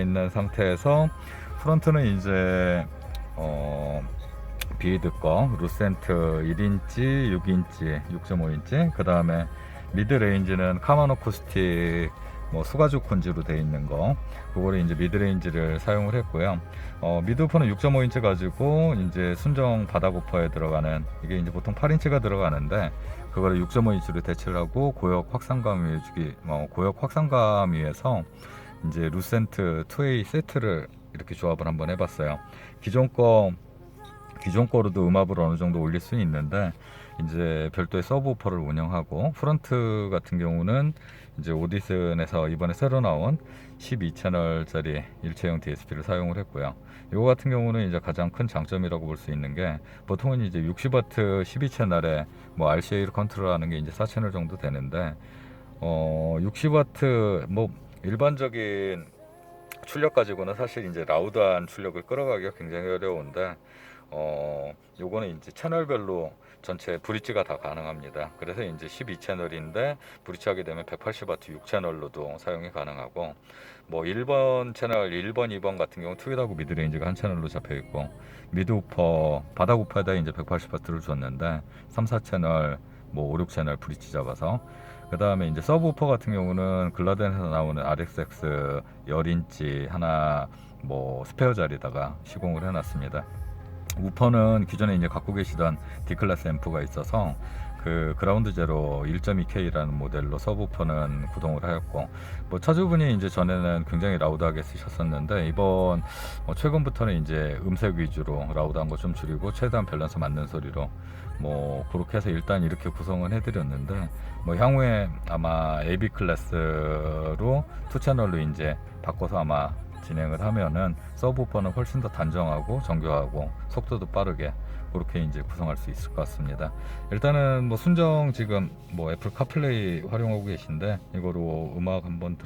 있는 상태에서 프론트는 이제 어 비드 거 루센트 1인치, 6인치, 6.5인치 그 다음에 미드 레인지는 카마노 코스틱 뭐 수가죽 콘지로 되어 있는 거 그거를 이제 미드 레인지를 사용을 했고요. 어, 미드오퍼는 6.5인치 가지고 이제 순정 바다고퍼에 들어가는 이게 이제 보통 8인치가 들어가는데 그거를 6.5인치로 대체를 하고 고역 확산감 위주기 어, 고역 확산감 위에서 이제 루센트 2A 세트를 이렇게 조합을 한번 해봤어요. 기존 거 기존 거로도 음압을 어느 정도 올릴 수 있는데 이제 별도의 서브우퍼를 운영하고 프런트 같은 경우는 이제 오디슨에서 이번에 새로 나온 12채널짜리 일체형 DSP를 사용을 했고요. 이거 같은 경우는 이제 가장 큰 장점이라고 볼 수 있는 게 보통은 이제 60W 12채널에 뭐 RCA를 컨트롤하는 게 이제 4채널 정도 되는데 어 60W 뭐 일반적인 출력 가지고는 사실 이제 라우드한 출력을 끌어가기가 굉장히 어려운데 어 요거는 이제 채널별로 전체 브릿지가 다 가능합니다. 그래서 이제 12채널인데 브릿지하게 되면 180W 6채널로도 사용이 가능하고 뭐 1번 채널 1번 2번 같은 경우 트윗하고 미드레인지가 한 채널로 잡혀 있고 미드우퍼 바닥우퍼에다 이제 180W를 줬는데 3, 4채널 뭐 5, 6채널 브릿지 잡아서 그 다음에 이제 서브우퍼 같은 경우는 글라덴에서 나오는 RXX 10인치 하나 뭐 스페어 자리다가 시공을 해놨습니다. 우퍼는 기존에 이제 갖고 계시던 D클래스 앰프가 있어서 그 그라운드 제로 1.2K라는 모델로 서브우퍼는 구동을 하였고 뭐 차주분이 이제 전에는 굉장히 라우드하게 쓰셨었는데 이번 뭐 최근부터는 이제 음색 위주로 라우드한 거 좀 줄이고 최대한 밸런스 맞는 소리로 뭐 그렇게 해서 일단 이렇게 구성을 해드렸는데 뭐 향후에 아마 AB 클래스로 투 채널로 이제 바꿔서 아마 진행을 하면은 서브우퍼는 훨씬 더 단정하고 정교하고 속도도 빠르게 그렇게 이제 구성할 수 있을 것 같습니다. 일단은 뭐 순정 지금 뭐 애플 카플레이 활용하고 계신데 이거로 음악 한번 들어